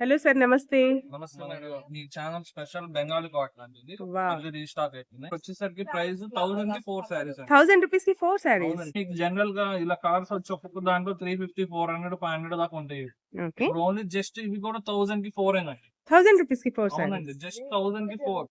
Hello sir నమస్తే. మీ channel special Bengali cotton అండి. రీస్టాక్ అవుతుంది వచ్చేసరికి ప్రైస్ థౌసండ్కి ఫోర్ సారీస్ థౌసండ్ రూపీస్కి ఫోర్ సారీస్ మీకు జనరల్గా ఇలా కార్స్ వచ్చి ఒక్కొక్క దాంట్లో three fifty four hundred five hundred దాకా ఉంటాయి. ఇప్పుడు ఓన్లీ జస్ట్ ఇవి కూడా థౌసండ్కి ఫోర్ అయినా థౌసండ్ రూపీస్కి ఫోర్ సారీస్ అవునండి. జస్ట్ థౌసండ్కి ఫోర్.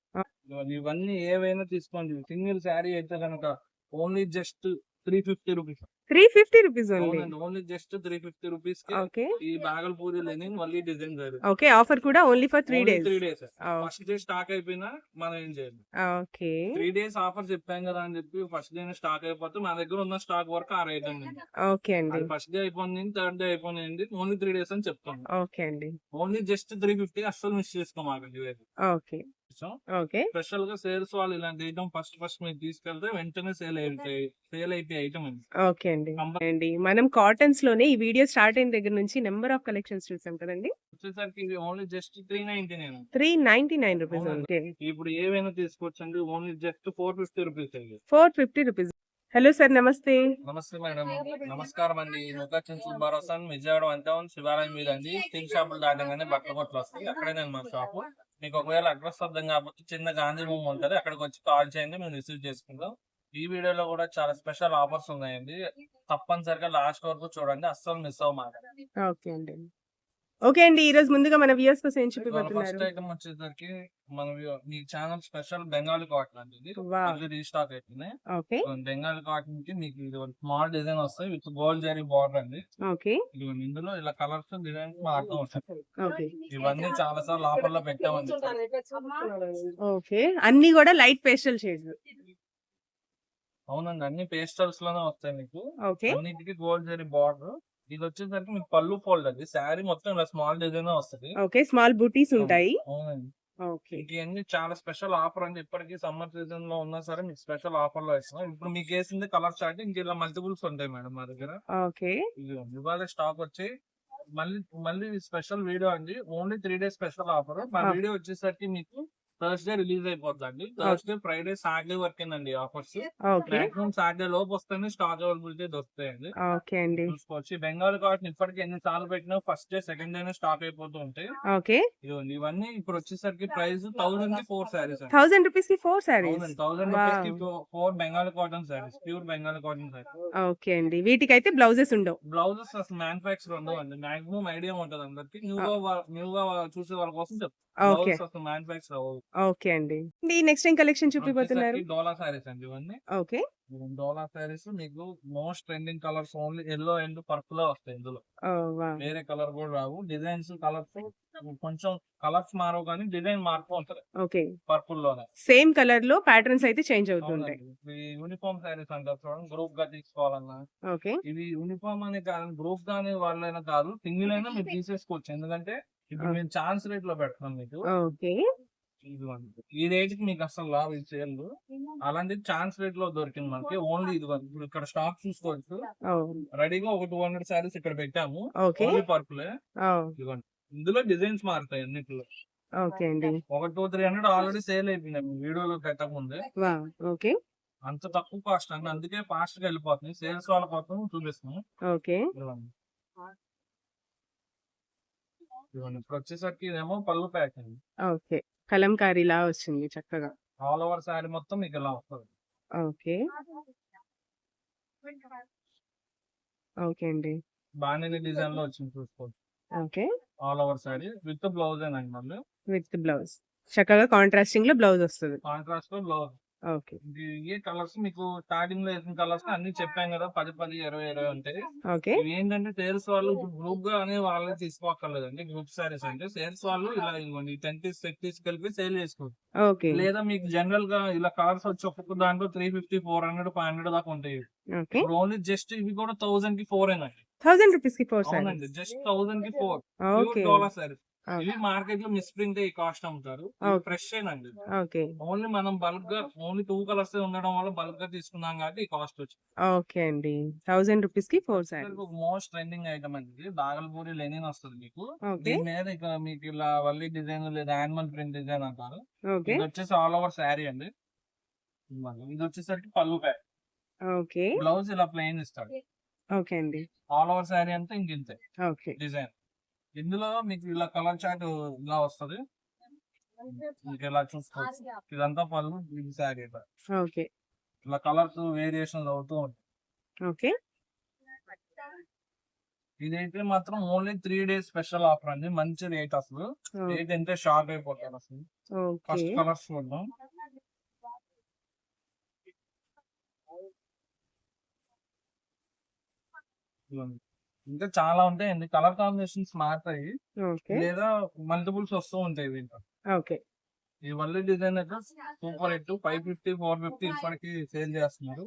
ఇవన్నీ ఏవైనా తీసుకోండి. సింగిల్ శారీ అయితే కనుక only just three fifty rupees. Three fifty rupees only. Only just three fifty rupees okay. ఈ బాగల్ పూరి లేని మళ్ళీ డిజైన్ ఓకే ఆఫర్ కూడా only for three days. Three days. First day stock అయిపోయినా మనం ఏం చేయాలి. ఓకే. త్రీ డేస్ ఆఫర్ చెప్పాం కదా అని చెప్పి ఫస్ట్ డే స్టాక్ అయిపోతే మా దగ్గర ఉన్న స్టాక్ వరకు ఆ రేట్ అండి ఓకే అండి. ఫస్ట్ డే అయిపోయింది థర్డ్ డే అయిపోయింది ఓన్లీ త్రీ డేస్ అని చెప్తాను ఓకే అండి. ఓన్లీ జస్ట్ త్రీ ఫిఫ్టీ అస్సలు మిస్ చేసుకోమాకండి ఓకే. ఓకే. స్పెషల్గా సేల్స్ వాళ్ళు ఇలాంటి ఐటమ్ ఫస్ట్ ఫస్ట్ మీరు తీసుకెళ్తే వెంటనే సేల్ అయిపోతాయి సేల్ అయిపోయే ఐటమ్ అండి ఓకే అండి. అండి మనం కాటన్స్లోనే ఈ వీడియో స్టార్ట్ అయిన దగ్గర నుంచి నెంబర్ ఆఫ్ కలెక్షన్స్ చూసాం కదండి? వచ్చేసరికి ఇది only just three ninety nine. Three ninety nine rupees. Okay ఇప్పుడు ఏవైనా తీసుకోవచ్చండి only just four fifty rupees four fifty rupees. Hello sir నమస్తే. నమస్తే మేడం. నమస్కారం అండి. నూకాచన్ సుబ్బారావు అని విజయవాడ వన్ టౌన్ శివాలయం మీద అండి. స్టీల్ షాపులు దాటంగానే బట్టల కొట్లు వస్తాయి. అక్కడే నేను మా షాపు. మీకు ఒకవేళ అడ్రస్ అర్థం కాబట్టి చిన్న గాంధీ బొమ్మ ఉంటుంది అక్కడికి వచ్చి కాల్ చేయండి మేము రిసీవ్ చేసుకుంటాం. ఈ వీడియోలో కూడా చాలా స్పెషల్ ఆఫర్స్ ఉన్నాయండి. తప్పనిసరిగా లాస్ట్ వరకు చూడండి. అస్సలు మిస్ అవ్వమాట ఓకే అండి. ఓకే అండి. ఈ రోజు ముందుగా మన వ్యూస్ కోసం ఏం ఫస్ట్ చూపిపోతున్నారు ఐటమ్ వచ్చేసరికి మన మీ ఛానల్ స్పెషల్ బెంగాలీ కాటన్ అండి ఇది రీస్టాక్ అవుతుంది ఓకే. బెంగాలీ కాటన్కి మీకు ఇది స్మాల్ డిజైన్ వస్తాయి విత్ గోల్డ్ జరీ బార్డర్ అండి. ఓకే. ఇదిగోండి ఇందులో ఇలా కలర్స్ డిజైన్స్ మారుతూ ఉంటాయి. ఓకే. ఇవన్నీ చాలా సార్లు ఆఫర్లో పెట్టామండి. ఓకే. అన్ని కూడా లైట్ పేస్టల్ షేడ్స్. అవునండి అన్ని పేస్టల్స్లోనే వస్తాయి మీకు. ఓకే. అన్నిటికీ గోల్డ్ జరీ బార్డర్. ఇది వచ్చేసరికి మీకు పళ్ళు ఫోల్డ్ అది శారీ మొత్తం ఇలా స్మాల్ డిజైన్ వస్తుంది. ఓకే స్మాల్ బూటీస్ ఉంటాయి. అవునండి. ఓకే. ఇవన్నీ చాలా స్పెషల్ ఆఫర్ అండి. ఇప్పటికీ సమ్మర్ సీజన్లో ఉన్నా సరే మీకు స్పెషల్ ఆఫర్లో ఇస్తున్నాం ఇప్పుడు మీకు వేసింది కలర్ చార్ట్ ఇంక ఇలా మల్టిపుల్స్ ఉంటాయి మేడం మా దగ్గర. ఓకే. ఇవాళ స్టాక్ వచ్చి మళ్ళీ మళ్ళీ స్పెషల్ వీడియో అండి. Only three days special offer. మా. వీడియో వచ్చేసరికి మీకు థర్స్డే రిలీజ్ అయిపోతుందండి థర్స్డే ఫ్రైడే సాటర్డే వర్కేనండి ఆఫర్స్? ఓకే. మాక్సిమం సాటర్డే లోపు వస్తేనే స్టాక్ అవైలబిలిటీ ఓకే అండి. చూసుకోవచ్చు. బెంగాల్ కాటన్ ఇప్పటికి ఎన్ని సార్లు పెట్టినా ఫస్ట్ డే సెకండ్ డేనే స్టాక్ అయిపోతూ ఉంటాయి. ఓకే. ఇదిగోండి ఇవన్నీ ఇప్పుడు వచ్చేసరికి ప్రైస్ థౌసండ్కి ఫోర్ సారీస్ అండి. థౌసండ్ రూపీస్కి ఫోర్ సారీస్ థౌసండ్ రూపీస్కి four Bengal cotton saris pure Bengal cotton saris okay అండి. వీటికైతే బ్లౌజెస్ ఉండవు. బ్లౌజెస్ అసలు మ్యానుఫాక్చర్ ఉండవు అండి మాక్సిమం ఐడియా ఉంటది అందరికి. న్యూగా న్యూగా చూసే వాళ్ళ కోసం చెప్తాను ఓకే. ఓకే అండి. నెక్స్ట్ ఏం కలెక్షన్ చూపిపోతున్నారు డోలా సారీస్ అండి ఇవన్నీ. ఓకే. డోలా సారీస్ మీకు most trending colours only yellow and purple వస్తాయి ఇందులో. వేరే కలర్ కూడా రావు. డిజైన్స్ కలర్స్ కొంచెం కలర్స్ మారవు కానీ డిజైన్ మారుతూ ఉంటది ఓకే. పర్పుల్లోనే సేమ్ కలర్లో ప్యాటర్న్స్ అయితే చేంజ్ అవుతుంటాయి. యూనిఫామ్ సారీస్ అంటారు చూడండి. గ్రూప్గా తీసుకోవాలన్నా. ఓకే. ఇది యూనిఫామ్ అనే కాదు గ్రూప్ గానే వాళ్ళైనా కాదు సింగిల్ అయినా మీరు తీసేసుకోవచ్చు. ఎందుకంటే ఇప్పుడు మేము ఛాన్స్ రేట్లో పెడతాం మీకు. ఓకే. ఇదిగోండి. ఈ రేట్కి మీకు అసలు లాభం ఇచ్చేయాలి అలాంటి ఛాన్స్ రేట్లో దొరికింది మనకి. ఓన్లీ ఇది ఇప్పుడు ఇక్కడ స్టాక్ చూసుకోవచ్చు. రెడీగా ఒక టూ హండ్రెడ్ సారీస్ ఇక్కడ పెట్టాము. ఓన్లీ పర్పుల్ ఇదిగోండి. ఇందులో డిజైన్స్ మారుతాయి అన్నిట్లో. ఓకే అండి. ఒక two three hundred already sale అయిపోయినాయి వీడియోలో పెట్టకముందే. ఓకే. అంత తక్కువ కాస్ట్ అండి. అందుకే ఫాస్ట్గా వెళ్ళిపోతుంది సేల్స్ వాళ్ళ కోసం చూపిస్తాము ఓకే. ఇదిగోండి ఇప్పుడు వచ్చేసరికి ఇదేమో పళ్ళు ప్యాక్ అండి ఓకే. కలంకారీ లా వచ్చింది చక్కగా. ఆల్ ఓవర్ శారీ మొత్తం మీకు ఇలా వస్తుంది. ఓకే. ఓకే అండి. బాగానే డిజైన్లో వచ్చింది చూసుకోవచ్చు okay. All over saree with blouse అండి మళ్ళీ. With blouse. చక్కగా కాంట్రాస్టింగ్లో బ్లౌజ్ వస్తుంది. కాంట్రాస్ట్లో బ్లౌజ్. ఓకే. ఏ కలర్స్ మీకు స్టార్టింగ్లో వేసిన కలర్స్ అన్ని చెప్పాం కదా పది పది ఇరవై ఇరవై ఉంటాయి ఓకే. ఇవి ఏంటంటే సేల్స్ వాళ్ళు గ్రూప్గా అనే వాళ్ళని తీసుకోక్కర్లేదండి. గ్రూప్ సారీస్ అంటే సేల్స్ వాళ్ళు ఇలా ఇవ్వండి. టెన్ పీస్ సెట్ పీస్ కలిపి సేల్ చేసుకోవచ్చు ఓకే. లేదా మీకు జనరల్గా ఇలా కలర్స్ వచ్చి ఒక్కొక్క దాంట్లో three fifty four hundred five hundred దాకా ఉంటాయి. ఓన్లీ జస్ట్ ఇవి కూడా థౌసండ్కి ఫోర్ అయినాయి థౌసండ్ రూపీస్కి ఫోర్ జస్ట్ థౌసండ్కి ఫోర్ డాలర్ సారీస్. ఇవి మార్కెట్లో మిస్ప్రింట్ ఈ కాస్ట్ అమ్ముతారు. ఫ్రెష్ ఏనండి ఓకే. ఓన్లీ మనం బల్క్గా ఓన్లీ టూ కలర్స్ ఉండడం వల్ల బల్క్గా తీసుకున్నాం కాబట్టి ఈ కాస్ట్ వచ్చింది. ఓకే అండి. థౌసండ్ రూపీస్కి four sarees most trending item అండి బాగల్పూరి లెనిన్ వస్తుంది మీకు. దీని మీద ఇక మీకు ఇలా వల్లి డిజైన్ లేదా యానిమల్ ప్రింట్ డిజైన్ అంటారు. ఓకే. ఇది వచ్చేసి ఆల్ ఓవర్ శారీ అండి. ఇది వచ్చేసరికి పళ్ళు ప్యాక్ ఓకే. బ్లౌజ్ ఇలా ప్లెయిన్ ఇస్తాడు. ఓకే అండి. ఆల్ ఓవర్ శారీ అంతా ఇంక ఇంతే ఓకే. డిజైన్. ఇందులో మీకు ఇలా కలర్ చాట్ ఇలా వస్తది. మీకు ఇలా చూసుకోవచ్చు? ఇదంతా పళ్ళు ఇది శారీ ఓకే. ఇలా కలర్స్ వేరియేషన్స్ అవుతూ ఉంటాయి. ఓకే. ఇదైతే మాత్రం only three days special offer అండి. మంచి రేట్ అసలు. రేట్ అంటే షాక్ అయిపోతారు అసలు. ఫస్ట్ కలర్స్ చూద్దాం. ఇదిగోండి. ఇంకా చాలా ఉంటాయండి కలర్ కాంబినేషన్స్ మారుతాయి. లేదా మల్టిపుల్స్ వస్తూ ఉంటాయి దీంట్లో. ఓకే. ఈ వల్లి డిజైన్ అయితే super hit five fifty four fifty ఇప్పటికి సేల్ చేస్తున్నారు.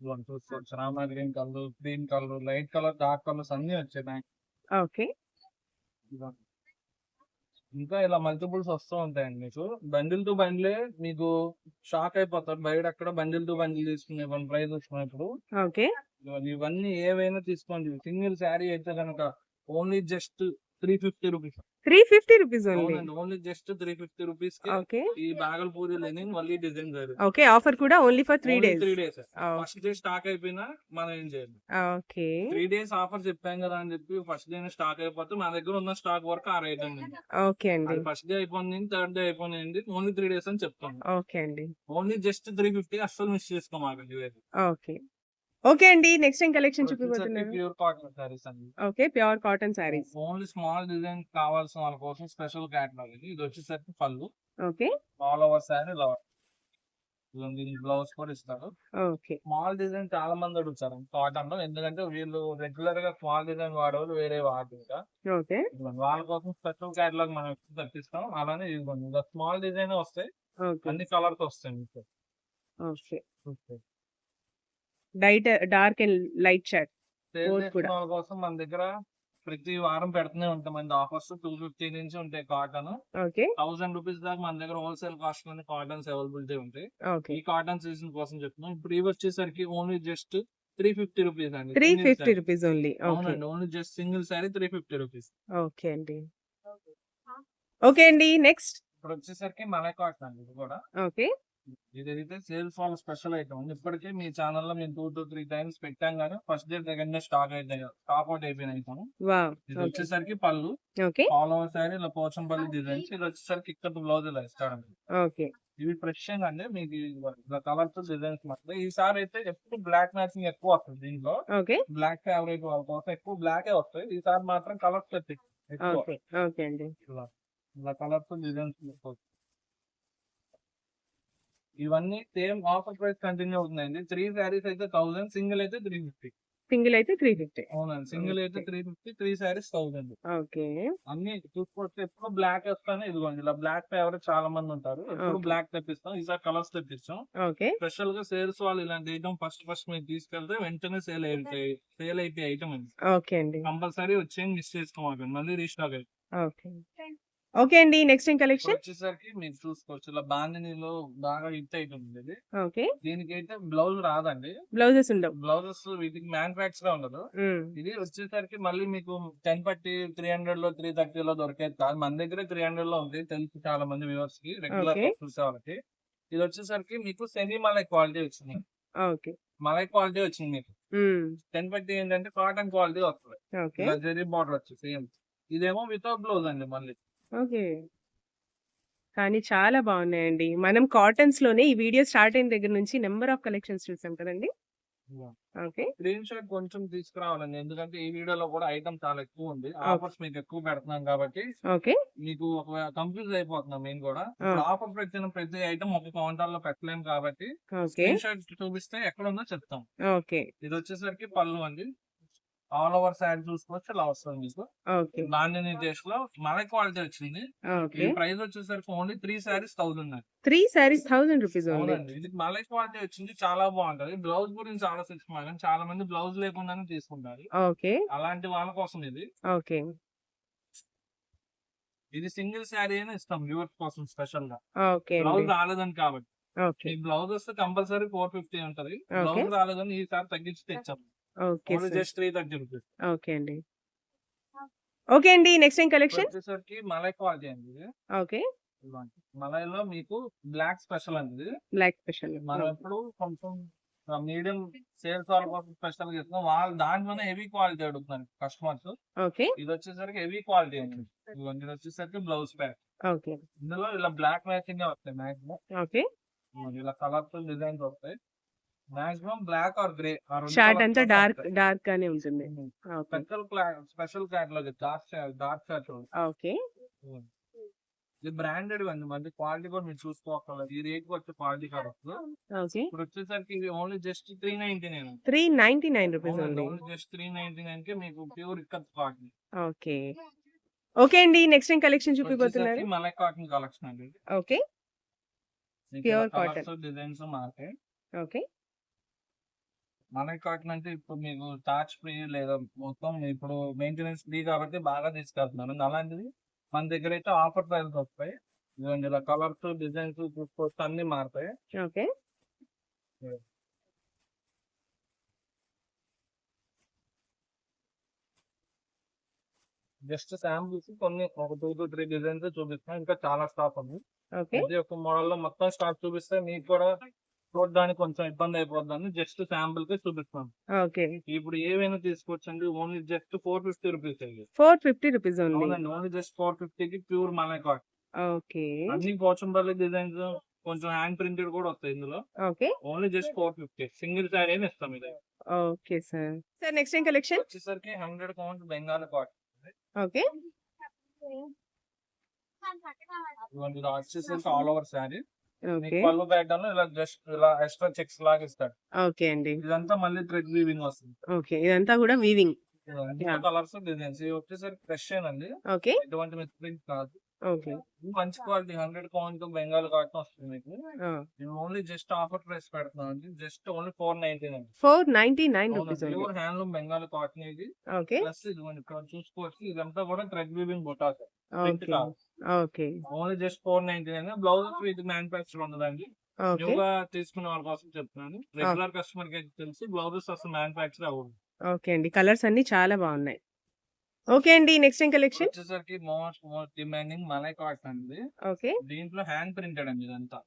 ఇదిగోండి చూసుకోవచ్చు Rama green colour green colour light colour dark colours అన్ని వచ్చాయి ఓకే. ఇంకా ఇలా మల్టిపుల్స్ వస్తూ ఉంటాయండి మీకు. బండిల్ టు బండిలే మీకు షాక్ అయిపోతారు. బయట అక్కడ బండిల్ టు బండిల్ తీసుకునే వన్ ప్రైస్ వచ్చినప్పుడు ఓకే. ఇవన్నీ ఏవైనా తీసుకోండి. సింగిల్ శారీ అయితే కనుక only just three fifty rupees three fifty rupees only. Only just three fifty rupees okay. ఈ బాగల్పూరి లెనిన్ మళ్ళీ డిజైన్ ఓకే. ఆఫర్ కూడా only for three days. Three days. First day stock అయిపోయినా మనం ఏం చేయాలి ఓకే. త్రీ డేస్ ఆఫర్ చెప్పాం కదా అని చెప్పి ఫస్ట్ డే స్టాక్ అయిపోతే మా దగ్గర ఉన్న స్టాక్ వరకు ఆ రేట్ అండి. ఓకే అండి. ఫస్ట్ డే అయిపోయింది థర్డ్ డే అయిపోయింది ఓన్లీ త్రీ డేస్ అని చెప్తాను ఓకే అండి. ఓన్లీ జస్ట్ త్రీ ఫిఫ్టీ అస్సలు మిస్ చేసుకోమాకండి ఓకే. ఓకే అండి నెక్స్ట్ ఏం కలెక్షన్ చూపిపోతున్నారు ప్యూర్ కాటన్ సారీస్ అండి okay pure cotton sarees only small design కావాల్సిన వాళ్ళ కోసం స్పెషల్ క్యాటలాగ్ ఇది ఇది వచ్చేసరికి పళ్ళు. ఓకే ఆల్ ఓవర్ శారీ ఇలా దీనికి బ్లౌజ్ కూడా ఇస్తారు. ఓకే స్మాల్ డిజైన్ చాలా మంది అడుగుతారు. కాటన్లో ఎందుకంటే వీళ్ళు రెగ్యులర్గా స్మాల్ డిజైన్ వాడేవాళ్ళు వేరే వాడరు ఇంకా. వాళ్ళ కోసం స్పెషల్ క్యాటలాగ్ మనం తప్పిస్తాం. అలానే ఇదిగోండి. స్మాల్ డిజైన్ వస్తాయి అన్ని కలర్స్ వస్తాయి మీకు okay. Diet dark and light shirt. కూడా. కోసం మన దగ్గర ప్రతి వారం పెడుతూనే ఉంటామండి ఆఫర్స్ టూ ఫిఫ్టీ నుంచి ఉంటాయి కాటన్ ఓకే. థౌసండ్ రూపీస్ దాకా మన దగ్గర హోల్సేల్ కాస్ట్లోనే కాటన్స్ అవైలబిలిటీ ఉంటాయి. ఓకే. ఈ కాటన్ సీజన్ కోసం చెప్తున్నాం. ఇప్పుడు ఇవి వచ్చేసరికి only just three fifty rupees అండి. Three fifty. రూపీస్ ఓన్లీ అవునండి only just single saree three fifty rupees okay అండి. ఓకే అండి నెక్స్ట్ ఇప్పుడు వచ్చేసరికి మన కాటన్ అండి ఇది కూడా. ఓకే. ఇది అయితే సేల్స్ వాళ్ళ స్పెషల్ ఐటమ్ ఇప్పటికే మీ ఛానల్లో మేము టూ టు త్రీ టైమ్స్ పెట్టాం కానీ first day second day stock అయితే స్టాక్ అవుట్ అయిపోయిన ఐటమ్. ఇది వచ్చేసరికి పళ్ళు. ఓకే ఆల్ ఓవర్ శారీ ఇలా పోచంపల్లి డిజైన్స్ ఇది వచ్చేసరికి ఇక్కడ బ్లౌజ్ ఇలా ఇస్తాడండి ఓకే ఇవి ఫ్రెష్ అండి? మీకు ఇలా కలర్స్ డిజైన్స్ మాత్రం ఈసారి అయితే ఎప్పుడు బ్లాక్ మ్యాచింగ్ ఎక్కువ వస్తుంది దీంట్లో. ఓకే బ్లాక్ ఫేవరెట్ వాళ్ళ కోసం ఎక్కువ బ్లాక్ వస్తాయి. ఈసారి మాత్రం కలర్స్ ఎక్కువ. అండి. ఇలా ఇలా కలర్స్ డిజైన్స్ ఇవన్నీ సేమ్ ఆఫర్ ప్రైస్ కంటిన్యూ అవుతుందండి త్రీ శారీస్ అయితే థౌసండ్ సింగిల్ అయితే త్రీ ఫిఫ్టీ. సింగిల్ అయితే త్రీ ఫిఫ్టీ. అవునండి సింగిల్ అయితే. Three fifty three sarees thousand. Okay. అన్ని చూసుకోవచ్చు. ఎప్పుడు బ్లాక్ వస్తానే ఇదిగోండి ఇలా బ్లాక్ ఫేవరెట్ చాలా మంది ఉంటారు. ఎప్పుడు. బ్లాక్ తెప్పిస్తాం ఈసారి కలర్స్ తెప్పిస్తాం. ఓకే. స్పెషల్గా సేల్స్ వాళ్ళు ఇలాంటి ఐటమ్ ఫస్ట్ ఫస్ట్ మీరు తీసుకెళ్తే వెంటనే సేల్ అయిపోతాయి సేల్ అయిపోయి ఐటమ్ అండి. ఓకే అండి. కంపల్సరీ వచ్చేయండి మిస్ చేసుకోమాకండి మళ్ళీ రీస్టాక్ అయితే ఓకే. ఓకే అండి నెక్స్ట్ ఏం కలెక్షన్? వచ్చేసరికి మీరు చూసుకోవచ్చు. ఇలా బాందినీలో బాగా హిట్ అవుతుంది ఇది. ఓకే. దీనికి అయితే బ్లౌజ్ రాదండి. బ్లౌజెస్ ఉండవు. బ్లౌజెస్ వీటికి మ్యానుఫాక్చర్ ఉండదు. మ్మ్. ఇది వచ్చేసరికి మళ్ళీ మీకు టెన్ పట్టి త్రీ హండ్రెడ్లో త్రీ థర్టీ లో దొరికేది కాదు. మన దగ్గర త్రీ హండ్రెడ్లో ఉంది తెలుసు చాలా మంది వ్యూవర్స్కి రెగ్యులర్. చూసే వాళ్ళకి. ఇది వచ్చేసరికి మీకు సెమీ మలై క్వాలిటీ వచ్చింది. ఓకే. మలై క్వాలిటీ వచ్చింది మీకు. టెన్ పట్టి ఏంటంటే కాటన్ క్వాలిటీ వస్తుంది. జరీ బార్డర్ వచ్చి సేమ్ ఇదేమో వితౌట్ బ్లౌజ్ అండి మళ్ళీ. ఓకే. కానీ చాలా బాగున్నాయండి. మనం కాటన్స్లోనే ఈ వీడియో స్టార్ట్ అయిన దగ్గర నుంచి నెంబర్ ఆఫ్ కలెక్షన్స్ చూసాం కదండి? ఓకే. స్క్రీన్ షాట్ కొంచెం తీసుకురావాలండి. ఎందుకంటే ఈ వీడియోలో కూడా ఐటమ్ చాలా ఎక్కువ ఉంది. ఆఫర్స్ మీకు ఎక్కువ పెడుతున్నాం కాబట్టి ఓకే. మీకు ఒక కన్ఫ్యూజ్ అయిపోతున్నాం మేము కూడా. ఇప్పుడు ఆఫర్ పెట్టిన ప్రతి ఐటమ్ ఒక కౌంటర్లో పెట్టలేము కాబట్టి ఓకే. స్క్రీన్ షాట్ చూపిస్తే ఎక్కడ ఉందో చెప్తాం. ఓకే. ఇది వచ్చేసరికి పళ్ళు అండి. ఆల్ ఓవర్ సైడ్ చూసుకోవచ్చు ఇలా వస్తుంది మీకు నాణ్యని టేస్ట్లో మన క్వాలిటీ వచ్చింది. ప్రైస్ వచ్చేసరికి ఓన్లీ త్రీ సారీస్ థౌసండ్ అండి. త్రీ సారీస్ థౌసండ్ రూపీస్ ఇది మలై క్వాలిటీ వచ్చింది చాలా బాగుంటది. బ్లౌజ్ గురించి ఆలోచించమని చాలా మంది బ్లౌజ్ లేకుండానే తీసుకుంటారు. అలాంటి వాళ్ళ కోసం ఇది. ఓకే. ఇది సింగిల్ శారీ అయినా ఇస్తాం వ్యూవర్స్ కోసం స్పెషల్గా. బ్లౌజ్ రాలేదని కాబట్టి. ఈ బ్లౌజ్ వస్తే కంపల్సరీ ఫోర్ ఫిఫ్టీ ఉంటది. బ్లౌజ్ రాలేదని ఈసారి తగ్గించి తెచ్చాం. Okay just three thirty rupees. Okay అండి. ఓకే అండి నెక్స్ట్ ఏం కలెక్షన్? వచ్చేసరికి మలై క్వాలిటీ అండి ఓకే. మలైలో మీకు బ్లాక్ స్పెషల్ అండి. Black special. మనం ఎప్పుడు కొంచెం మీడియం సేల్స్ వాళ్ళ కోసం స్పెషల్గా ఇస్తున్నాం. వాళ్ళు దాంట్లోనే హెవీ క్వాలిటీ అడుగుతున్నారు కస్టమర్స్ ఓకే. ఇది వచ్చేసరికి హెవీ క్వాలిటీ ఇదిగోండి, ఇది వచ్చేసరికి బ్లౌజ్ ప్యాక్ ఓకే. ఇందులో ఇలా బ్లాక్ మ్యాచింగ్ వస్తాయి మాక్సిమం ఓకే. ఇలా కలర్ఫుల్ డిజైన్స్ వస్తాయి. Maximum black or grey. Short అంతా డార్క్ డార్క్ గానే ఉంటుంది. Special special catalogue dark dark short okay. ఇది బ్రాండెడ్ అండి మళ్ళీ క్వాలిటీ కూడా మీరు చూసుకోవాలి ఈ రేట్ వచ్చే క్వాలిటీ కాదు ఓకే. ఇప్పుడు వచ్చేసరికి ఇది only just three ninety nine. Three ninety nine rupees only just three ninety నైన్కి మీకు pure ikkat cotton. Okay. Okay అండి నెక్స్ట్ ఏం కలెక్షన్ చూపిపోతున్నారు మలై కాటన్ కలెక్షన్ అండి. ఓకే. cotton. colours, డిజైన్స్ మారుతాయి ఓకే. మలై కాటన్ అంటే ఇప్పుడు మీకు టాచ్ ఫ్రీ లేదా మొత్తం ఇప్పుడు మెయింటెనెన్స్ ఫ్రీ కాబట్టి బాగా తీసుకెళ్తున్నారు అలాంటిది మన దగ్గర అయితే ఆఫర్ ప్రైస్ వస్తాయి. ఇదిగోండి ఇలా కలర్స్ డిజైన్స్ చూసుకోవచ్చు అన్ని మారుతాయి. ఓకే. జస్ట్ శాంపుల్స్ కొన్ని ఒక టూ టు త్రీ డిజైన్స్ చూపిస్తాం ఇంకా చాలా స్టాక్ ఉంది. ఓకే. ప్రతి ఒక్క మోడల్లో మొత్తం స్టాక్ చూపిస్తే మీకు కూడా చూడడానికి కొంచెం ఇబ్బంది అయిపోతుంది జస్ట్ శాంపుల్కి చూపిస్తాం. ఓకే. ఇప్పుడు ఏవైనా తీసుకోవచ్చండి only just four fifty rupees four fifty rupees only just four fifty కి ప్యూర్ మలై కాట్ ఓకే. అన్ని పోచంపల్లి డిజైన్స్ కొంచెం హ్యాండ్ ప్రింటెడ్ కూడా వస్తాయి ఇందులో. Okay. Only just four fifty single saree అని ఇస్తాం ఇది. Okay sir. సార్ నెక్స్ట్ ఏం కలెక్షన్ వచ్చేసరికి hundred count Bengal cotton okay. వచ్చేసరికి ఆల్ ఓవర్ ఓకే పళ్ళు పెట్టడం ఇలా జస్ట్ ఇలా ఎక్స్ట్రా చెక్స్ లాగా ఇస్తాడు. ఓకే అండి. ఇదంతా మళ్ళీ థ్రెడ్ వీవింగ్ వస్తుంది. ఓకే ఇదంతా కూడా వీవింగ్. కలర్స్ డిజైన్స్ ఇవి వచ్చేసరికి ఫ్రెష్ అండి ఓకే ఎటువంటి మిస్ప్రింట్ కాదు. ఓకే ఇది మంచి quality hundred count Bengal cotton వస్తుంది మీకు. నేను ఓన్లీ జస్ట్ ఆఫర్ ప్రైస్ పెడుతున్నాను అండి. Just only four ninety nine four ninety nine pure handloom Bengal cotton ఇది. ఓకే ప్లస్ ఇక్కడ చూసుకోవచ్చు. ఇదంతా కూడా thread weaving బొటాస్. Okay. Only just four ninety nine. Blouses ఇది మ్యానుఫాక్చర్ ఉండదండి. న్యూగా తీసుకునే వాళ్ళ కోసం చెప్తున్నాను. రెగ్యులర్ కస్టమర్కి అయితే తెలుసు బ్లౌజెస్ అసలు మ్యానుఫాక్చర్ అవ్వదు ఓకే అండి. కలర్స్ అన్ని చాలా బాగున్నాయి. ఓకే అండి నెక్స్ట్ ఏం కలెక్షన్? వచ్చేసరికి మోస్ట్ మోస్ట్ డిమాండింగ్ మలై కాటన్ అండి. ఓకే. దీంట్లో హ్యాండ్ ప్రింటెడ్ అండి ఇదంతా.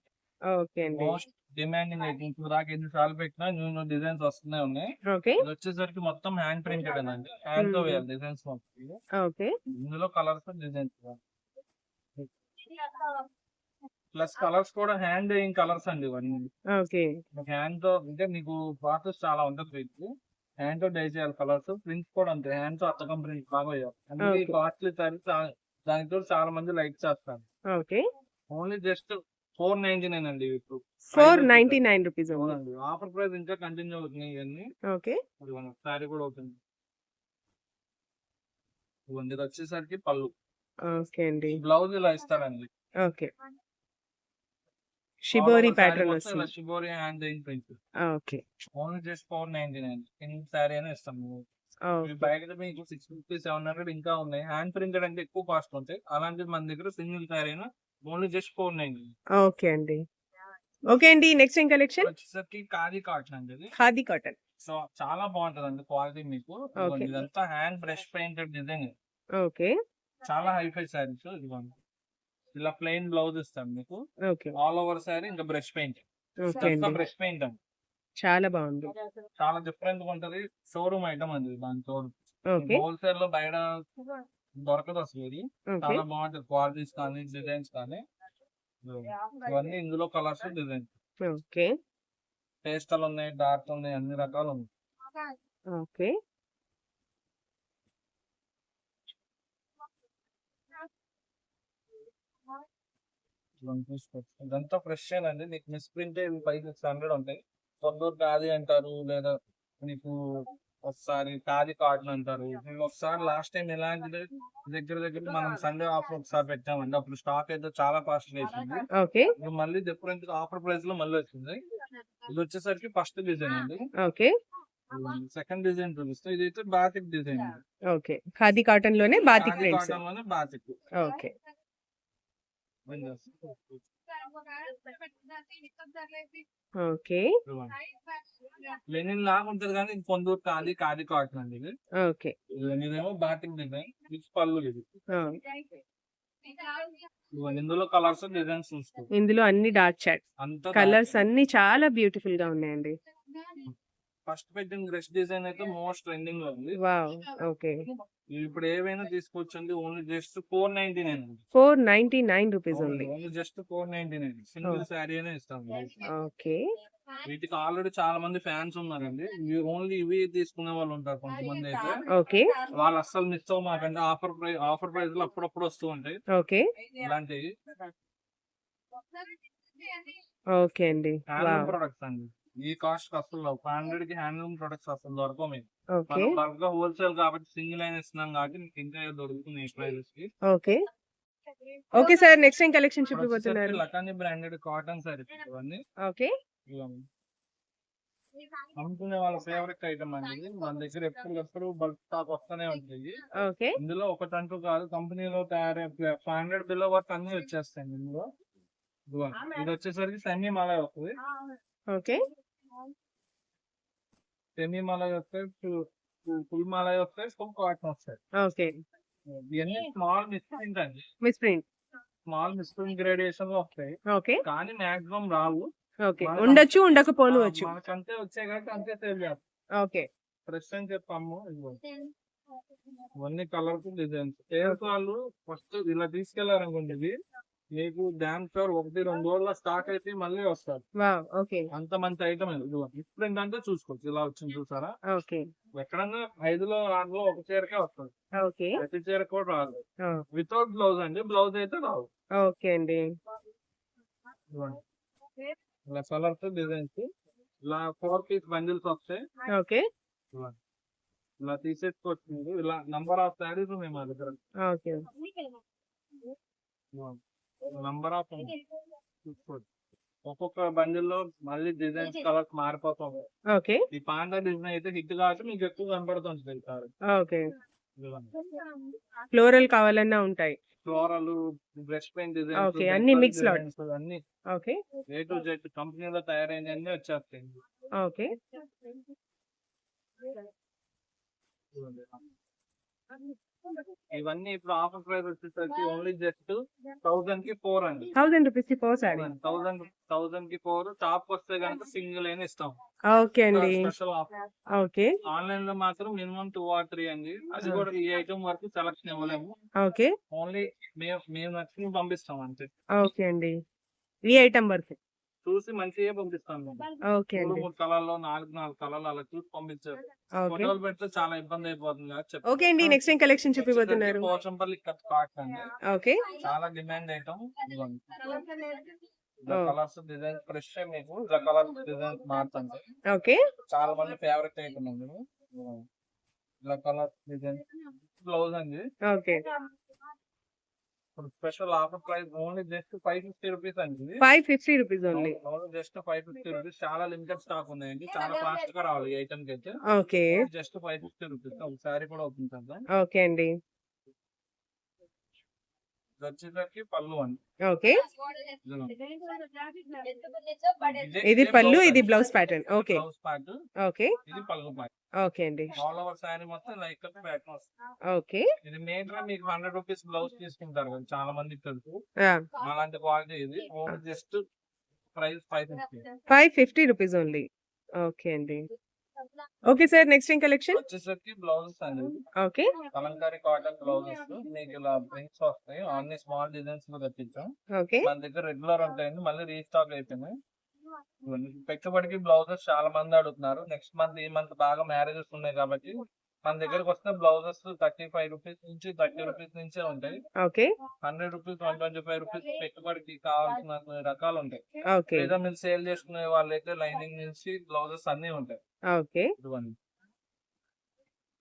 ఓకే అండి. మోస్ట్ డిమాండింగ్ అయితే ఇప్పుడు దాకా ఎన్ని సార్లు పెట్టినా న్యూ న్యూ డిజైన్స్ వస్తూనే ఉన్నాయి. ఓకే. ఇది వచ్చేసరికి మొత్తం హ్యాండ్ ప్రింటెడ్ అండి. హ్యాండ్తో. వేయాలి డిజైన్స్ మొత్తం. ఓకే. ఇందులో కలర్స్ డిజైన్స్. ప్లస్ కలర్స్ కూడా హ్యాండ్ వేయింగ్ కలర్స్ అండి ఇవన్నీ. ఓకే. హ్యాండ్తో అంటే మీకు ప్రాసెస్ చాలా ఉంటుంది వీటికి హ్యాండ్తో డై చేయాలి కలర్స్. ప్రింట్స్ కూడా అంతే. హ్యాండ్తో అత్తకం ప్రింట్ బాగా Okay. కాస్ట్లీ సారీస్ దానితో చాలా మంది లైక్ చేస్తారు. Okay. Only just four ninety nine అండి ఇప్పుడు. Four ninety nine rupees offer price ఇంకా కంటిన్యూ అవుతున్నాయి ఇవన్నీ. ఓకే. సారీ కూడా అవుతుంది ఇది వచ్చేసరికి పళ్ళు. ఓకే అండి. బ్లౌజ్ ఇలా ఇస్తారండి ఓకే. షిబోరి ప్యాటర్న్ వస్తుంది. Shibori hand print okay. Only just four ninety nine king sari అని ఇస్తాం బయట మీకు సిక్స్ ఫిఫ్టీ సెవెన్ హండ్రెడ్ ఇంకా ఉన్నాయి. హ్యాండ్ ప్రింటెడ్ అంటే ఎక్కువ కాస్ట్ ఉంటాయి. అలాంటిది మన దగ్గర సింగిల్ సారీ అయినా only just four ninety okay అండి. ఓకే అండి నెక్స్ట్ ఏం కలెక్షన్ వచ్చేసరికి ఖాదీ కాటన్ అండి ఖాదీ కాటన్ సో చాలా బాగుంటది అండి క్వాలిటీ మీకు ఇదంతా hand brush painted design okay. చాలా హైఫై సారీస్ ఇదిగోండి. ఇలా ప్లెయిన్ బ్లౌజ్ ఇస్తాం మీకు. ఆల్ ఓవర్ సారీ ఇంకా బ్రష్ పెయింట్ బ్రష్ పెయింట్ అండి. చాలా బాగుంది. చాలా డిఫరెంట్గా ఉంటది. షోరూమ్ ఐటమ్ అండి ఓకే. హోల్సేల్లో బయట దొరకదు అసలు ఇది. చాలా బాగుంటది. క్వాలిటీస్ కానీ డిజైన్స్ కానీ. ఇవన్నీ ఇందులో కలర్స్ డిజైన్స్ ఓకే. పేస్టల్ ఉన్నాయి డార్క్ ఉన్నాయి అన్ని రకాలు ఉన్నాయి. ఓకే. ఇదంతా ఫ్రెష్ అండి నీకు miss print five six hundred ఉంటాయి. కొందరు కాది అంటారు లేదా నీకు ఒకసారి కాది కాటన్ అంటారు. మేము ఒకసారి లాస్ట్ టైం ఎలాంటిది? దగ్గర దగ్గర మనం సండే ఆఫర్ ఒకసారి పెట్టామండి. అప్పుడు స్టాక్ అయితే చాలా కాస్ట్ వేసింది ఓకే. ఇప్పుడు మళ్ళీ డిఫరెంట్ ఆఫర్ ప్రైస్లో మళ్ళీ వచ్చింది. ఇది వచ్చేసరికి ఫస్ట్ డిజైన్ అండి. ఓకే. సెకండ్ డిజైన్ చూపిస్తే. ఇదైతే బాతిక్ డిజైన్ ఓకే. ఖాదీ కాటన్లోనే బాతిక్ ప్రింట్స్ కాటన్లోనే బాతిక్ ఓకే. ఓకే. లెనిన్ లాగా ఉంటది కానీ ఇది పొందూరు కాది కాది కాటన్ అండి ఇది ఓకే. ఇదేమో బాటిక్ డిజైన్ ఇది పళ్ళు ఇది. ఇదిగోండి, ఇందులో కలర్స్ డిజైన్స్ ఇందులో అన్ని డార్క్ అంతా కలర్స్ అన్ని చాలా బ్యూటిఫుల్గా ఉన్నాయండి. ఫస్ట్ పెట్టిన డ్రెస్ డిజైన్ అయితే మోస్ట్ ట్రెండింగ్లో ఉంది. Wow okay. ఇప్పుడు ఏవైనా తీసుకోవచ్చండి only just four ninety nine four ninety nine rupees ఉంది only just four ninety nine. Single sari అనే ఇస్తాం ఓకే. వీటికి ఆల్రెడీ చాలా మంది ఫ్యాన్స్ ఉన్నారండి. ఓన్లీ ఇవి తీసుకునే వాళ్ళు ఉంటారు కొంతమంది అయితే. ఓకే. వాళ్ళు అస్సలు మిస్ అవ్వమాకండి ఆఫర్ ప్రైస్ ఆఫర్ ప్రైస్లో అప్పుడప్పుడు వస్తూ ఉంటాయి. ఓకే. ఇలాంటివి. ఓకే అండి. ప్రొడక్ట్స్ అండి. ఈ కాస్ట్ అసలు ఫైవ్ హండ్రెడ్కి హ్యాండ్లూమ్ ప్రొడక్ట్స్ అసలు దొరకవు మీకు. బల్క్గా హోల్సేల్ కాబట్టి సింగిల్ అయిన ఇస్తున్నాం కాబట్టి మీకు ఇంకా దొరుకుతుంది ఈ ప్రైజెస్కి. Okay okay sir next time collection చూపిపోతున్నారు వచ్చేసరికి లకాని బ్రాండెడ్ కాటన్ సారీస్ ఇవన్నీ. ఓకే. అమ్ముకునే వాళ్ళ ఫేవరెట్ ఐటమ్ అండి ఇది. మన దగ్గర ఎప్పటికప్పుడు బల్క్ స్టాక్ వస్తూనే ఉంటుంది ఓకే ఇందులో ఒకటంటూ కాదు కంపెనీలో తయారయ్యే ఫైవ్ హండ్రెడ్ బిలో వర్క్ అన్ని వచ్చేస్తాయి ఇందులో. ఇది వచ్చేసరికి సెమీ మలై వస్తుంది. ఓకే సెమీ మలై వస్తాయి ఫుల్ మలై వస్తాయి ఫుల్ కాటన్ వస్తాయి ఓకే ఇవన్నీ స్మాల్ మిస్ప్రింట్ అండి మిస్ ప్రింట్ స్మాల్ మిస్ప్రింట్ గ్రేడియేషన్లో వస్తాయి ఓకే కానీ మాక్సిమం రావు. ఓకే మనకు- ఉండొచ్చు ఉండకపోవచ్చు ఆ, మనకంతే వచ్చాయి కాబట్టి అంతే సేల్ చేస్తాం ఓకే. ఫ్రెష్ అని చెప్పాము. ఇవన్నీ కలర్ఫుల్ డిజైన్స్ సేల్స్ వాళ్ళు ఫస్ట్ ఇలా తీసుకెళ్ళారనుకోండి మీకు షోర్ ఒకటి రెండు రోజుల స్టాక్ అయితే మళ్ళీ వస్తారు ఓకే అంత మంచి ఐటమ్ ఇప్పుడు ఏంటంటే చూసుకోవచ్చు ఇలా వచ్చింది చూసారా? ఓకే ఎక్కడన్నా ఐదులో ఆరులో ఒక చీరకే వస్తుంది. ఓకే ప్రతి చీర కూడా రాదు. వితౌట్ బ్లౌజ్ అండి బ్లౌజ్ అయితే రావు. ఓకే అండి. ఇలా కలర్స్ డిజైన్స్ ఇలా ఫోర్ పీస్ బండిల్స్ వస్తాయి ఓకే ఇలా తీసేసుకోవచ్చు ఇలా నంబర్ ఆఫ్ శారీస్ ఉన్నాయి మా దగ్గర. ఓకే నంబర్ ఆఫ్ చూసుకోవచ్చు ఒక్కొక్క బండిల్లో మళ్ళీ డిజైన్స్ కలర్స్ మారిపోతాయి ఓకే ఈ పాండా డిజైన్ అయితే హిట్ కాబట్టి మీకు ఎక్కువ కనపడుతుంది సార్ ఓకే ఫ్లోరల్ కావాలన్నా ఉంటాయి. Floral brush paint design Okay, అన్ని mix lot. అన్ని. ఓకే ఏ టు జెడ్ కంపెనీలో తయారైన అన్ని వచ్చేస్తాయి. ఓకే ఇవన్నీ ఇప్పుడు ఆఫర్ ప్రైస్ వచ్చేసరికి ఓన్లీ జస్ట్ థౌసండ్కి ఫోర్ అండి. థౌసండ్ రూపీస్కి ఫోర్ సారీ థౌసండ్ థౌసండ్కి ఫోర్ టాప్ వస్తే కనుక సింగిల్ అయినా ఇస్తాం. ఓకే అండి. Special offer okay. ఆన్లైన్లో మాత్రం మినిమం టూ ఆర్ త్రీ అండి. అది కూడా ఈ ఐటమ్ వరకు సెలక్షన్ ఇవ్వలేము. ఓకే. ఓన్లీ మేము మేము నచ్చింది పంపిస్తాం అంతే. ఓకే అండి. ఈ ఐటమ్ వరకు. చూసి మంచిగా పంపిస్తాం మేము ఓకే మూడు మూడు కలర్లో నాలుగు నాలుగు కలర్లు అలా చూసి పంపించారు. ఓకే. ఫోటోలు పెడితే చాలా ఇబ్బంది అయిపోతుంది కదా. ఓకే అండి నెక్స్ట్ టైం కలెక్షన్ చూపిపోతున్నారు పోచంపల్లి కట్ కాటన్ అండి. ఓకే. చాలా demand item. Colours design fresh మీకు. కలర్ డిజైన్ మారుతుంది. ఓకే. చాలా మంది ఫేవరెట్ ఐటమ్ అండి. ఇలా కలర్ డిజైన్ బ్లౌజ్ అండి. Okay. Special offer price only just five fifty rupees అండి five fifty rupees only just five fifty rupees చాలా లిమిటెడ్ స్టాక్ ఉన్నాయండి. చాలా ఫాస్ట్గా రావాలి ఈ ఐటమ్కి అయితే. Okay. Just five fifty rupees ఒకసారి కూడా ఓపెన్ చేద్దాం. ఓకే అండి. ఇది వచ్చేసరికి పళ్ళు అండి. ఓకే. ఇది పళ్ళు ఇది blouse pattern okay. Blouse part okay. ఇది పళ్ళు పార్ట్ ఓకే అండి. ఆల్ ఓవర్ శారీ మొత్తం లైక్ ప్యాటర్న్ వస్తుంది. ఓకే. ఇది మెయిన్గా మీకు హండ్రెడ్ రూపీస్ బ్లౌజ్ తీసుకుంటారు కదా చాలా మందికి తెలుసు అలాంటి క్వాలిటీ ఇది. Only just price five fifty five fifty rupees only okay అండి. Okay sir next time collection వచ్చేసరికి బ్లౌజెస్ అండి. ఓకే. కలంకారీ కాటన్ బ్లౌజెస్ మీకు ఇలా ప్రింట్స్ వస్తాయి. అన్ని స్మాల్ డిజైన్స్లో తెప్పించాం. ఓకే. మన దగ్గర రెగ్యులర్ ఉంటాయండి. మళ్ళీ రీస్టాక్ అయిపోయినాయి. ఇవన్నీ పెట్టుబడికి బ్లౌజెస్ చాలా మంది అడుగుతున్నారు. నెక్స్ట్ మంత్ ఈ మంత్ బాగా మ్యారేజెస్ ఉన్నాయి కాబట్టి మన దగ్గరకు వస్తే బ్లౌజెస్ థర్టీ ఫైవ్ రూపీస్ నుంచి థర్టీ రూపీస్ నుంచే ఉంటాయి. Okay. Hundred rupees one twenty five rupees పెట్టుబడికి కావాల్సిన రకాలు ఉంటాయి. లేదా మీరు సేల్ చేసుకునే వాళ్ళైతే లైనింగ్ నుంచి బ్లౌజెస్ అన్ని ఉంటాయి. ఓకే. ఇవన్నీ.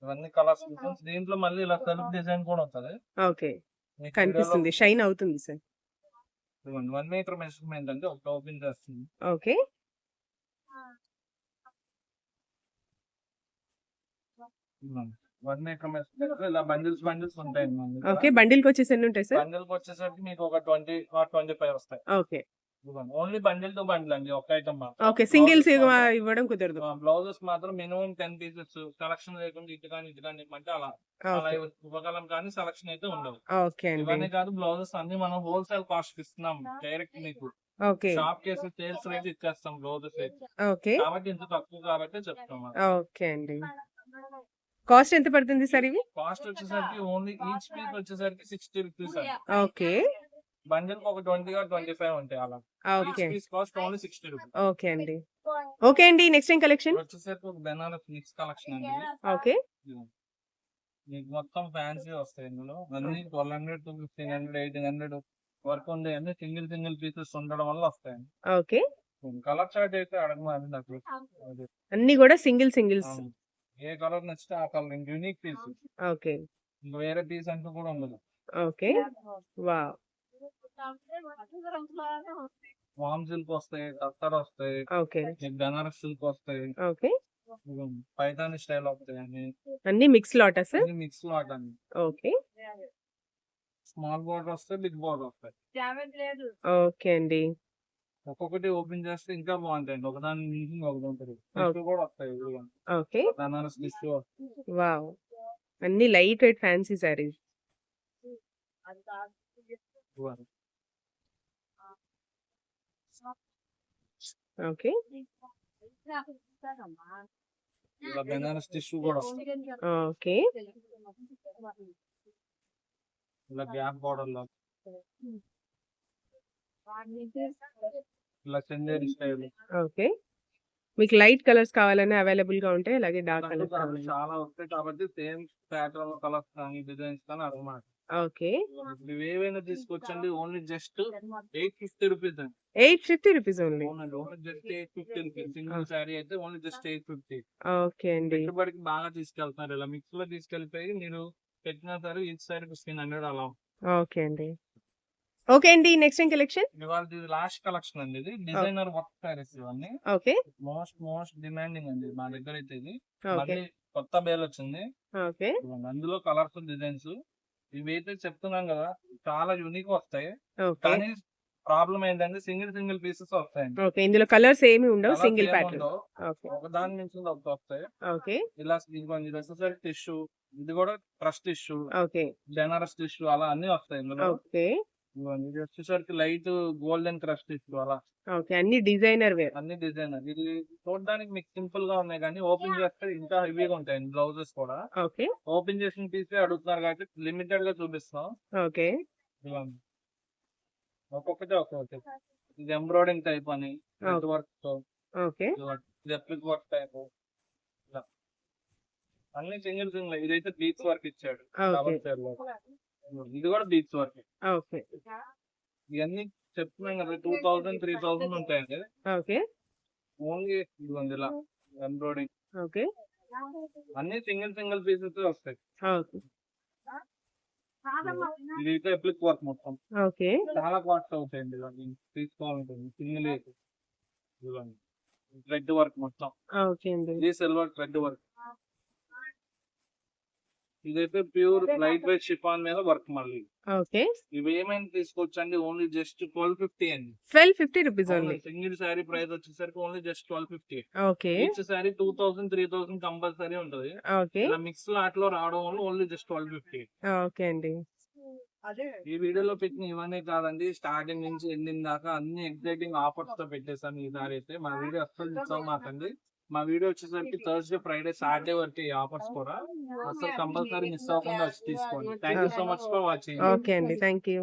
ఇవన్నీ కలర్స్ దీంట్లో మళ్ళీ ఇలా సెల్ఫ్ డిజైన్ కూడా ఉంటుంది. ఓకే. కనిపిస్తుంది. షైన్ అవుతుంది సార్ వన్ మీటర్ మెజర్మెంట్ అంటే ఒక ఓపెన్ చేస్తుంది. ఓకే. వన్ మీటర్ మెజర్మెంట్ ఇలా బండిల్స్ బండిల్స్ ఉంటాయి ఓకే బండిల్కి వచ్చేసి ఎన్ని ఉంటాయి సార్? బండిల్ వచ్చేసరికి మీకు ఒక ట్వంటీ ట్వంటీ ఫైవ్ వస్తాయి. ఓకే. ఓన్లీ బండిల్తో బండిల్ అండి ఒక ఐటమ్ ఓకే మాత్రం- ఇవ్వడం కుదరదు. బ్లౌజెస్ మాత్రం మినిమం టెన్ పీసెస్ సెలక్షన్ లేకుండా ఇటు కానీ ఇటు కానీ అంటే అలా. అలా ఇవ్వగలం కానీ సెలక్షన్ అయితే ఉండవు. ఓకే ఇవన్నీ కాదు బ్లౌజెస్ అన్ని మనం హోల్సేల్ కాస్ట్ ఇస్తున్నాం డైరెక్ట్ మీకు. ఓకే షాప్ కేసి సేల్స్ రేట్ ఇచ్చేస్తాం బ్లౌజెస్ ఓకే కాబట్టి ఇంత తక్కువ కాబట్టి చెప్తాం ఓకే అండి. కాస్ట్ ఎంత పడుతుంది సార్ ఇవి? కాస్ట్ వచ్చేసరికి ఓన్లీ ఈచ్ పీస్ వచ్చేసరికి సిక్స్టీ రూపీస్ ఓకే బండిల్ ఒక ట్వంటీ ట్వంటీ ఫైవ్ ఉంటాయి అలా. Okay. Piece cost only sixty rupees okay అండి. ఓకే అండి నెక్స్ట్ టైం కలెక్షన్ వచ్చేసరికి ఒక బెనారస్ మిక్స్ కలెక్షన్ అండి. ఓకే. మీకు మొత్తం ఫ్యాన్సీ వస్తాయి ఇందులో. అన్ని twelve hundred to fifteen hundred eighteen hundred వరకు ఉంది అన్ని సింగిల్ సింగిల్ పీసెస్ ఉండడం వల్ల వస్తాయి. ఓకే. కలర్ చార్ట్ అయితే అడగమని నాకు. అన్ని కూడా సింగిల్ సింగిల్స్. ఏ కలర్ నచ్చితే ఆ కలర్ యూనిక్ పీస్ ఓకే. ఇంకా వేరే పీస్ అంటూ కూడా ఉండదు. ఓకే. వా వామ్ సిల్క్ వస్తాయి కత్తర్ వస్తాయి ఓకే. సిల్క్ వస్తాయి. ఓకే. పైతాని స్టైల్ వస్తాయి అన్ని. అన్ని మిక్స్ లాటా సార్ మిక్స్ లాట్ అండి ఓకే. స్మాల్ బోర్డర్ వస్తాయి బిగ్ బోర్డర్ వస్తాయి. ఓకే అండి. ఒక్కొక్కటి ఓపెన్ చేస్తే ఇంకా బాగుంటాయండి. ఒకదాని నుంచి ఒకటి ఉంటుంది. కూడా వస్తాయి. ఓకే. Banaras tissue wow. అన్ని light weight fancy saris okay. ఇలా బెనారస్ టిష్యూ కూడా ఓకే. ఇలా గ్యాప్ బోర్డర్లో. ఇలా చందేరి స్టైల్. ఓకే. మీకు లైట్ కలర్స్ కావాలన్నా అవైలబుల్గా ఉంటాయి అలాగే డార్క్ కలర్స్ చాలా వస్తాయి కాబట్టి సేమ్ ప్యాటర్న్ కలర్స్ కానీ డిజైన్స్ కానీ అడగమాట ఓకే. ఇప్పుడు ఏవైనా తీసుకొచ్చండి only just eight fifty rupees అండి. Eight fifty rupees only? Just eight fifty rupees. Single sari అయితే only just eight fifty. Okay అండి. పెట్టుబడికి బాగా తీసుకెళ్తున్నారు ఇలా మిక్స్లో తీసుకెళ్ళిపోయి మీరు పెట్టినా సరే ఈచ్ సైడ్ ఫిఫ్టీన్ హండ్రెడ్ అలా ఓకే అండి. ఓకే అండి నెక్స్ట్ టైం కలెక్షన్? ఇవాళ ఇది లాస్ట్ కలెక్షన్ అండి ఇది. డిజైనర్ వర్క్ శారీస్ ఇవన్నీ. ఓకే. మోస్ట్ మోస్ట్ డిమాండింగ్ అండి మా దగ్గర అయితే ఇది. మళ్ళీ కొత్త బేల్ వచ్చింది. ఓకే. అందులో కలర్ఫుల్ డిజైన్స్. ఇవి అయితే చెప్తున్నాం కదా చాలా యూనిక్ వస్తాయి. కానీ ప్రాబ్లం ఏంటంటే సింగిల్ సింగిల్ పీసెస్ వస్తాయండి ఓకే. ఇందులో కలర్స్ ఏమి ఉండవు సింగిల్ ప్యాటర్న్ ఒక దాని నుంచి ఒకటి వస్తాయి. ఓకే. ఇలా ఇది వచ్చేసరికి టిష్యూ ఇది కూడా ట్రస్ట్ టిష్యూ ఓకే. బెనారస్ టిష్యూ అలా అన్ని వస్తాయి ఇందులో. ఓకే. ఇదిగోండి ఇది వచ్చేసరికి లైట్ గోల్డెన్ క్రష్ టిష్యూ అలా. ఓకే అన్ని డిజైనర్ వేర్. అన్ని డిజైన్ ఇది చూడడానికి మీకు సింపుల్గా ఉన్నాయి కానీ ఓపెన్ చేస్తే ఇంకా హెవీగా ఉంటాయి బ్లౌజెస్ కూడా. ఓకే. ఓపెన్ చేసిన పీసే అడుగుతున్నారు కాబట్టి లిమిటెడ్గా చూపిస్తాం ఓకే. ఇదిగోండి. ఒక్కొక్కటి ఒక్కొక్కటి. ఇది ఎంబ్రాయిడింగ్ టైప్ అని వర్క్తో ఓకే. జప్లిక్ వర్క్ టైప్ అన్ని సింగిల్ సింగిల్ ఇదైతే బీచ్ వర్క్ ఇచ్చాడు. ఇది కూడా బీచ్ వర్క్. ఓకే. ఇవన్నీ చెప్తున్నాం కదా టూ థౌసండ్ త్రీ థౌసండ్ ఉంటాయండి. ఓకే. ఓన్లీ ఇదిగోండి ఇలా ఎంబ్రాయిడింగ్ ఓకే. అన్ని సింగిల్ సింగిల్ పీసెస్ వస్తాయి. ఓకే. ఇది అయితే ఎప్లిక్ వర్క్ మొత్తం. ఓకే. చాలా కాస్ట్ అవుతాయండి ఇవన్నీ. తీసుకోవాలంటుంది సింగిల్ ఇదిగోండి. థ్రెడ్ వర్క్ మొత్తం. ఓకే అండి. ఇది సిల్వర్ థ్రెడ్ వర్క్ ఇదైతే ప్యూర్ లైట్ వెయిట్ షిఫాన్ మీద వర్క్ మళ్ళీ. ఓకే. ఇవి ఏమైనా తీసుకోవచ్చండి ఓన్లీ జస్ట్ ట్వెల్వ్ ఫిఫ్టీ అండి. Twelve fifty rupees only. Single sari price వచ్చేసరికి only just twelve fifty. Okay. Each sari two thousand three thousand compulsory ఉంటుంది. Okay. మిక్స్లో అట్లో రావడం వల్ల only just twelve fifty. Okay అండి. ఈ వీడియోలో పెట్టిన ఇవన్నీ కాదండి స్టార్టింగ్ నుంచి ఎండింగ్ దాకా అన్ని ఎగ్జైటింగ్ ఆఫర్స్తో పెట్టేసాను ఈసారి అయితే. మా వీడియో అస్సలు మిస్ అవ్వమాకండి. మా వీడియో వచ్చేసరికి థర్స్డే ఫ్రైడే సాటర్డే వరకు ఈ ఆఫర్స్ కూడా అసలు కంపల్సరీ మిస్ అవ్వకుండా వచ్చి తీసుకోండి. Thank you so much for watching okay అండి. Thank you